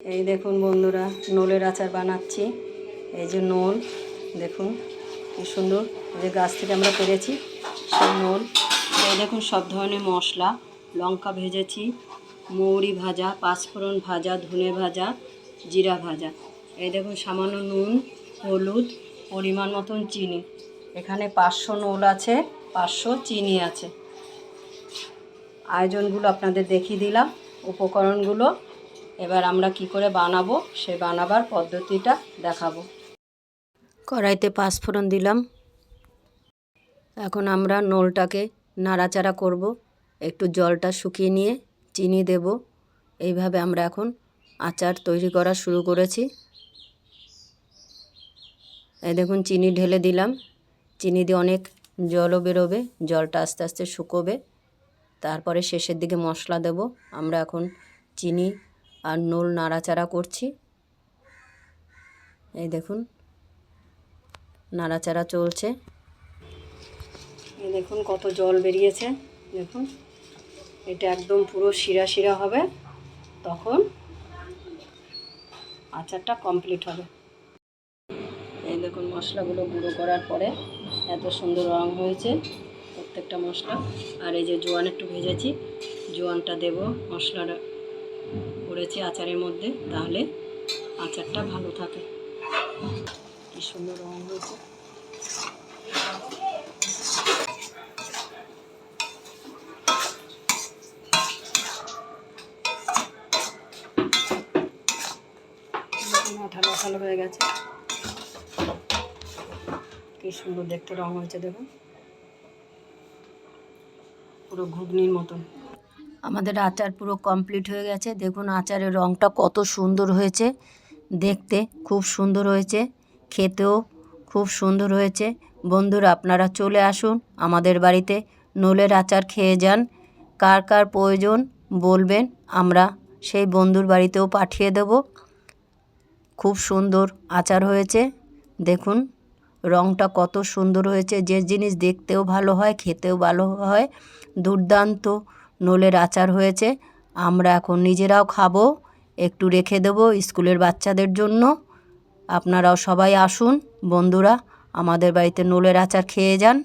এই দেখুন বন্ধুরা, নোলের আচার বানাচ্ছি। এই যে নোল, দেখুন কি সুন্দর। যে গাছ থেকে আমরা পেরেছি সেই নোল। এই দেখুন সব ধরনের মশলা, লঙ্কা ভেজেছি, মৌরি ভাজা, পাঁচফোড়ন ভাজা, ধনে ভাজা, জিরা ভাজা। এই দেখুন সামান্য নুন, হলুদ, পরিমাণ মতন চিনি। এখানে পাঁচশো নোল আছে, পাঁচশো চিনি আছে। আয়োজনগুলো আপনাদের দেখিয়ে দিলাম, উপকরণগুলো। এবার আমরা কি করে বানাবো? সে বানাবার পদ্ধতিটা দেখাবো। কড়াইতে পাঁচফোড়ন দিলাম। এখন আমরা নোলটাকে নাড়াচাড়া করব। একটু জলটা শুকিয়ে নিয়ে চিনি দেব। এইভাবে আমরা এখন আচার তৈরি করা শুরু করেছি। এই দেখুন, চিনি ঢেলে দিলাম। চিনি দিয়ে অনেক জলও বেরোবে, জলটা আস্তে আস্তে শুকোবে। তারপরে শেষের দিকে মশলা দেব। আমরা এখন চিনি আর নোল নাড়াচাড়া করছি। এই দেখুন, নাড়াচাড়া চলছে। এই দেখুন কত জল বেরিয়েছে, দেখুন। এটা একদম পুরো শিরা শিরা হবে, তখন আচারটা কমপ্লিট হবে। এই দেখুন মশলাগুলো গুঁড়ো করার পরে এত সুন্দর রং হয়েছে প্রত্যেকটা মশলা। আর এই যে জোয়ান একটু ভেজেছি, জোয়ানটা দেব মশলাটা করেছি আচারের মধ্যে, তাহলে আচারটা ভালো থাকে। কি সুন্দর রং হয়েছে। আঠালো আঠালো হয়ে গেছে। কি সুন্দর দেখতে রং হয়েছে, দেখুন। পুরো ঘুগনির মতন। আমাদের আচার পুরো কমপ্লিট হয়ে গেছে। দেখুন আচারের রংটা কত সুন্দর হয়েছে। দেখতে খুব সুন্দর হয়েছে। খেতেও খুব সুন্দর হয়েছে। বন্ধুরা, আপনারা চলে আসুন আমাদের বাড়িতে। নোলের আচার খেয়ে যান। কার কার প্রয়োজন বলবেন, আমরা সেই বন্ধুর বাড়িতেও পাঠিয়ে দেব। খুব সুন্দর আচার হয়েছে। দেখুন, রংটা কত সুন্দর হয়েছে। যে জিনিস দেখতেও ভালো হয়, খেতেও ভালো হয়। দুর্দান্ত নোলের আচার হয়েছে। আমরা এখন নিজেরাও খাব। একটু রেখে দেবো স্কুলের বাচ্চাদের জন্য। আপনারাও সবাই আসুন। বন্ধুরা, আমাদের বাড়িতে নোলের আচার খেয়ে যান।